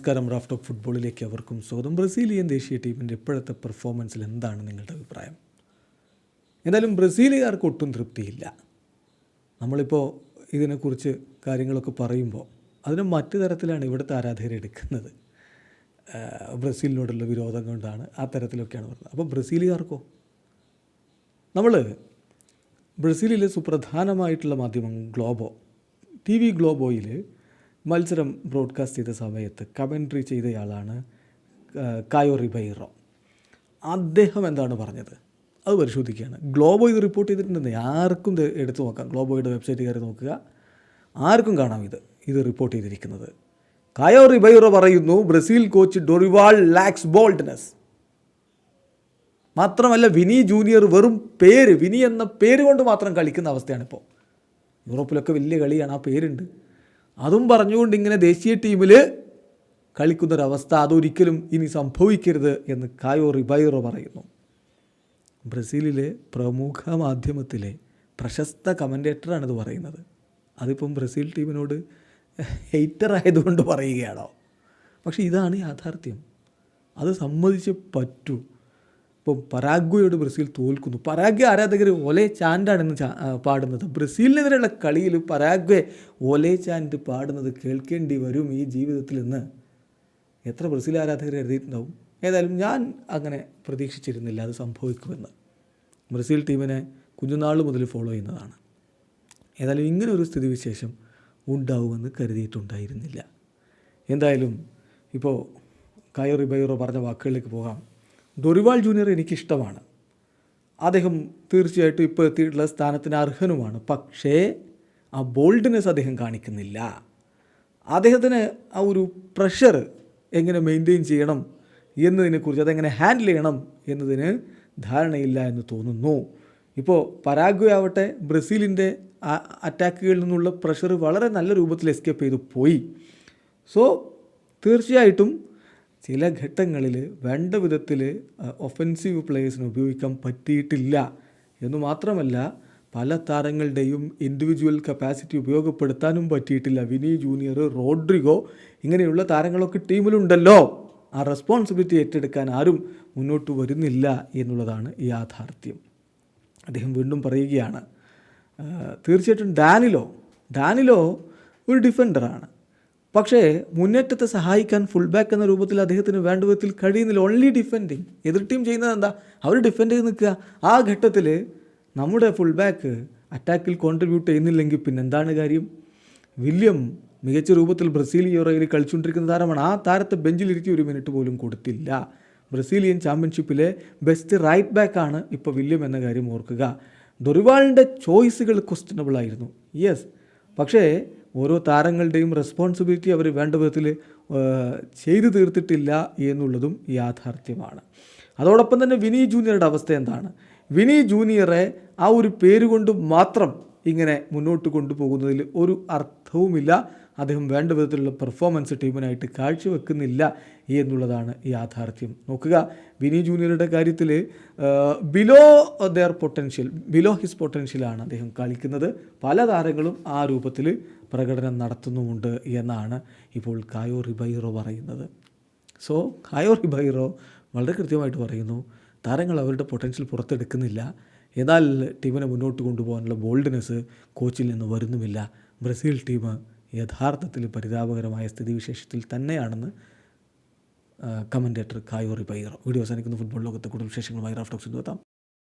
നമസ്കാരം raft of ഫുട്ബോളിലേക്ക് അവർക്കും സ്വാഗതം. ബ്രസീലിയൻ ദേശീയ ടീമിന്റെ ഇപ്പോഴത്തെ പെർഫോമൻസിൽ എന്താണ് നിങ്ങളുടെ അഭിപ്രായം? എന്തായാലും ബ്രസീലുകാർക്ക് ഒട്ടും തൃപ്തിയില്ല. നമ്മളിപ്പോൾ ഇതിനെക്കുറിച്ച് കാര്യങ്ങളൊക്കെ പറയുമ്പോൾ അതിന് മറ്റു തരത്തിലാണ് ഇവിടുത്തെ ആഹ് ബ്രസീലിനോടുള്ള വിരോധം കൊണ്ടാണ് ആ തരത്തിലൊക്കെയാണ് പറയുന്നത് അപ്പോൾ ബ്രസീലുകാർക്കോ? നമ്മൾ ബ്രസീലിലെ സുപ്രധാനമായിട്ടുള്ള മാധ്യമം ഗ്ലോബോ ടി വി ഗ്ലോബോയിൽ മത്സരം ബ്രോഡ്കാസ്റ്റ് ചെയ്ത സമയത്ത് കമൻട്രി ചെയ്തയാളാണ് കായോ റിബൈറോ. അദ്ദേഹം എന്താണ് പറഞ്ഞത്? അത് പരിശോധിക്കുകയാണ്. ഗ്ലോബോ ഇത് റിപ്പോർട്ട് ചെയ്തിട്ടുണ്ടെന്ന് ആർക്കും എടുത്തു നോക്കാം. ഗ്ലോബോയുടെ വെബ്സൈറ്റ് കയറി നോക്കുക. ആർക്കും കാണാം ഇത് ഇത് റിപ്പോർട്ട് ചെയ്തിരിക്കുന്നത്. കായോ റിബൈറോ പറയുന്നു Brazil coach Dorival lacks boldness മാത്രമല്ല വിനി ജൂനിയർ വെറും പേര് വിനി എന്ന പേര് കൊണ്ട് മാത്രം കളിക്കുന്ന അവസ്ഥയാണിപ്പോൾ. യൂറോപ്പിലൊക്കെ വലിയ കളിയാണ് ആ പേരുണ്ട്. അതും പറഞ്ഞുകൊണ്ട് ഇങ്ങനെ ദേശീയ ടീമിൽ കളിക്കുന്നൊരവസ്ഥ അതൊരിക്കലും ഇനി സംഭവിക്കരുത് എന്ന് കായോ റിബൈറോ പറയുന്നു. ബ്രസീലിലെ പ്രമുഖ മാധ്യമത്തിലെ പ്രശസ്ത കമന്റേറ്ററാണ് ഇത് പറയുന്നത്. അതിപ്പം ബ്രസീൽ ടീമിനോട് ഹെയ്റ്റർ ആയതുകൊണ്ട് പറയുകയാണോ? പക്ഷേ ഇതാണ് യാഥാർത്ഥ്യം. അത് സമ്മതിച്ച് പറ്റൂ. ഇപ്പം പരാഗ്വയോട് ബ്രസീൽ തോൽക്കുന്നു. പരാഗ്വ ആരാധകർ ഒലേ ചാൻഡാണെന്ന് പാടുന്നത്. ബ്രസീലിനെതിരെയുള്ള കളിയിൽ പരാഗ്വെ ഒലേ ചാൻഡ് പാടുന്നത് കേൾക്കേണ്ടി വരും ഈ ജീവിതത്തിൽ നിന്ന് എത്ര ബ്രസീൽ ആരാധകർ എഴുതിയിട്ടുണ്ടാവും. ഏതായാലും ഞാൻ അങ്ങനെ പ്രതീക്ഷിച്ചിരുന്നില്ല അത് സംഭവിക്കുമെന്ന്. ബ്രസീൽ ടീമിനെ കുഞ്ഞുനാൾ മുതൽ ഫോളോ ചെയ്യുന്നതാണ്. ഏതായാലും ഇങ്ങനെ ഒരു സ്ഥിതിവിശേഷം ഉണ്ടാവുമെന്ന് കരുതിയിട്ടുണ്ടായിരുന്നില്ല. എന്തായാലും ഇപ്പോൾ കയറി ബൈറോ പറഞ്ഞ വാക്കുകളിലേക്ക് പോകാം. ഡൊറിവാൾ ജൂനിയർ എനിക്കിഷ്ടമാണ്. അദ്ദേഹം തീർച്ചയായിട്ടും ഇപ്പോൾ എത്തിയിട്ടുള്ള സ്ഥാനത്തിന് അർഹനുമാണ്. പക്ഷേ ആ ബോൾഡ്നെസ് അദ്ദേഹം കാണിക്കുന്നില്ല. അദ്ദേഹത്തിന് ആ ഒരു പ്രഷർ എങ്ങനെ മെയിന്റെയിൻ ചെയ്യണം എന്നതിനെക്കുറിച്ച് അതെങ്ങനെ ഹാൻഡിൽ ചെയ്യണം എന്നതിന് ധാരണയില്ല എന്ന് തോന്നുന്നു. ഇപ്പോൾ പരാഗ്വേ ആവട്ടെ ബ്രസീലിന്റെ അറ്റാക്കുകളിൽ നിന്നുള്ള പ്രഷർ വളരെ നല്ല രൂപത്തിൽ എസ്കേപ്പ് ചെയ്തു പോയി. സോ തീർച്ചയായിട്ടും ചില ഘട്ടങ്ങളിൽ വേണ്ട വിധത്തിൽ ഒഫൻസീവ് പ്ലേയേഴ്സിന് ഉപയോഗിക്കാൻ പറ്റിയിട്ടില്ല. എന്ന് മാത്രമല്ല പല താരങ്ങളുടെയും ഇൻഡിവിജ്വൽ കപ്പാസിറ്റി ഉപയോഗപ്പെടുത്താനും പറ്റിയിട്ടില്ല. വിനി ജൂനിയർ റോഡ്രിഗോ ഇങ്ങനെയുള്ള താരങ്ങളൊക്കെ ടീമിലുണ്ടല്ലോ. ആ റെസ്പോൺസിബിലിറ്റി ഏറ്റെടുക്കാൻ ആരും മുന്നോട്ട് വരുന്നില്ല എന്നുള്ളതാണ് യാഥാർത്ഥ്യം. അദ്ദേഹം വീണ്ടും പറയുകയാണ് തീർച്ചയായിട്ടും ഡാനിലോ ഡാനിലോ ഒരു ഡിഫൻഡറാണ് പക്ഷേ മുന്നേറ്റത്തെ സഹായിക്കാൻ ഫുൾ ബാക്ക് എന്ന രൂപത്തിൽ അദ്ദേഹത്തിന് വേണ്ട വിധത്തിൽ കഴിയുന്നില്ല. ഓൺലി ഡിഫെൻഡിങ് എതിർ ടീം ചെയ്യുന്നത് എന്താ? അവർ ഡിഫെൻഡ് ചെയ്ത് നിൽക്കുക. ആ ഘട്ടത്തിൽ നമ്മുടെ ഫുൾ ബാക്ക് അറ്റാക്കിൽ കോൺട്രിബ്യൂട്ട് ചെയ്യുന്നില്ലെങ്കിൽ പിന്നെ എന്താണ് കാര്യം? വില്യം മികച്ച രൂപത്തിൽ ബ്രസീൽ യൂറോയിൽ കളിച്ചുകൊണ്ടിരിക്കുന്ന താരമാണ്. ആ താരത്തെ ബെഞ്ചിലിരുത്തി ഒരു മിനിറ്റ് പോലും കൊടുത്തില്ല. ബ്രസീലിയൻ ചാമ്പ്യൻഷിപ്പിലെ ബെസ്റ്റ് റൈറ്റ് ബാക്കാണ് ഇപ്പോൾ വില്യം എന്ന കാര്യം ഓർക്കുക. ദൊറിവാളിന്റെ ചോയ്സുകൾ ക്വസ്റ്റനബിൾ ആയിരുന്നു. യെസ് പക്ഷേ ഓരോ താരങ്ങളുടെയും റെസ്പോൺസിബിലിറ്റി അവർ വേണ്ട വിധത്തിൽ ചെയ്തു തീർത്തിട്ടില്ല എന്നുള്ളതും യാഥാർത്ഥ്യമാണ്. അതോടൊപ്പം തന്നെ വിനി ജൂനിയറുടെ അവസ്ഥ എന്താണ്? വിനി ജൂനിയറെ ആ ഒരു പേര് കൊണ്ട് മാത്രം ഇങ്ങനെ മുന്നോട്ട് കൊണ്ടുപോകുന്നതിൽ ഒരു അർത്ഥവുമില്ല. അദ്ദേഹം വേണ്ട വിധത്തിലുള്ള പെർഫോമൻസ് ടീമിനായിട്ട് കാഴ്ചവെക്കുന്നില്ല എന്നുള്ളതാണ് യാഥാർത്ഥ്യം. നോക്കുക വിനി ജൂനിയറുടെ കാര്യത്തിൽ below their potential below his പൊട്ടൻഷ്യലാണ് അദ്ദേഹം കളിക്കുന്നത്. പല താരങ്ങളും ആ രൂപത്തിൽ പ്രകടനം നടത്തുന്നുമുണ്ട് എന്നാണ് ഇപ്പോൾ കായോ റിബൈറോ പറയുന്നത്. സോ കായോ റിബൈറോ വളരെ കൃത്യമായിട്ട് പറയുന്നു താരങ്ങൾ അവരുടെ പൊട്ടൻഷ്യൽ പുറത്തെടുക്കുന്നില്ല. എന്നാൽ ടീമിനെ മുന്നോട്ട് കൊണ്ടുപോകാനുള്ള ബോൾഡ്നെസ് കോച്ചിൽ നിന്ന് വരുന്നുമില്ല. ബ്രസീൽ ടീം യഥാർത്ഥത്തിൽ പരിതാപകരമായ സ്ഥിതിവിശേഷത്തിൽ തന്നെയാണെന്ന് കമന്റേറ്റർ കായോറി പൈറോ വീഡിയോ അവസാനിക്കുന്ന. ഫുട്ബോൾ ലോകത്തെ കൂടുതൽ വിശേഷങ്ങളുമായി റാഫ്റ്റോക്സ് എത്താം